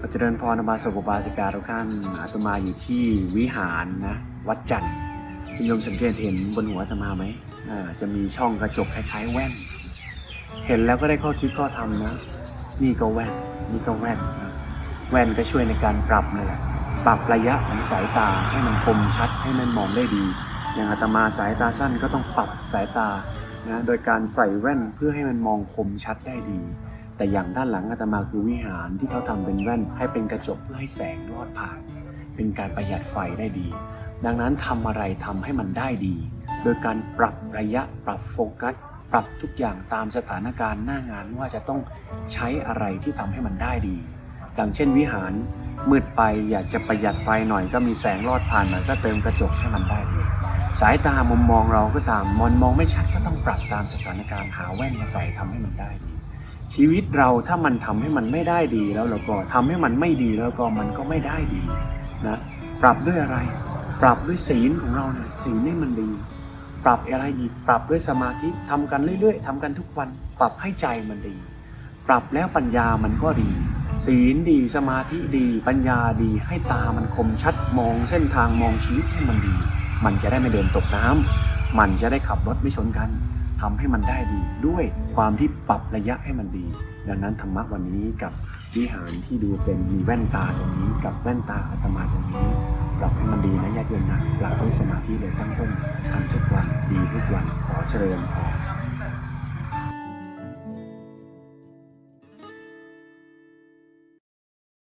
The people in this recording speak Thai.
ปัจเจริญพรบาสกุบาสิกาทุกท่านอาตมาอยู่ที่วิหารนะวัดจันทร์คุณโยมสังเกตเห็นบนหัวอาตมาไหมอ่าจะมีช่องกระจกคล้ายๆแว่น เห็นแล้วก็ได้ข้อคิดข้อทำนะ นี่ก็แว่นนี่ก็แว่นนะแว่นก็ช่วยในการปรับนั่นแหละปรับระยะของสายตาให้มันคมชัดให้มันมองได้ดี อย่างอาตมาสายตาสั้นก็ต้องปรับสายตานะโดยการใส่แว่นเพื่อให้มันมองคมชัดได้ดี แต่อย่างด้านหลังอาตมาคือวิหารที่เขาทำเป็นแว่นให้เป็นกระจกเพื่อให้แสงลอดผ่าน เป็นการประหยัดไฟได้ดี ดังนั้นทำอะไรทำให้มันได้ดี โดยการปรับระยะปรับโฟกัส ปรับทุกอย่างตามสถานการณ์หน้างานว่าจะต้องใช้อะไรที่ทำให้มันได้ดีดังเช่นวิหารมืดไปอยากจะประหยัดไฟหน่อยก็มีแสงลอดผ่านหน่อยก็เติมกระจกให้มันได้ดีสายตามุมมองเราก็ตามมอนมองไม่ชัดก็ต้องปรับตามสถานการณ์หาแว่นมาใส่ทำให้มันได้ดี ชีวิตเราถ้ามันทำให้มันไม่ได้ดีแล้วเราก็ทำให้มันไม่ดีแล้วก็มันก็ไม่ได้ดีนะปรับด้วยอะไร ปรับด้วยศีลของเราเนี่ยศีลนี่มันดี ปรับอะไรอีกปรับด้วยสมาธิทำกันเรื่อย ๆทำกันทุกวัน ปรับให้ใจมันดี ปรับแล้วปัญญามันก็ดี ศีลดีสมาธิดีปัญญาดีให้ตามันคมชัดมองเส้นทางมองชีวิตให้มันดี มันจะได้ไม่เดินตกน้ำมันจะได้ขับรถไม่ชนกัน ทำให้มันได้ดีด้วยความที่ปรับระยะให้มันดี ดังนั้นธรรมะวันนี้กับวิหารที่ดูเป็นมีแว่นตาตรงนี้ กับแว่นตาอาตมาตรงนี้ ปรับให้มันดีนะญาติโยมนะหลักด้วยสมาธิเลยตั้งต้นทำทุกวันดีทุกวันขอเจริญขอ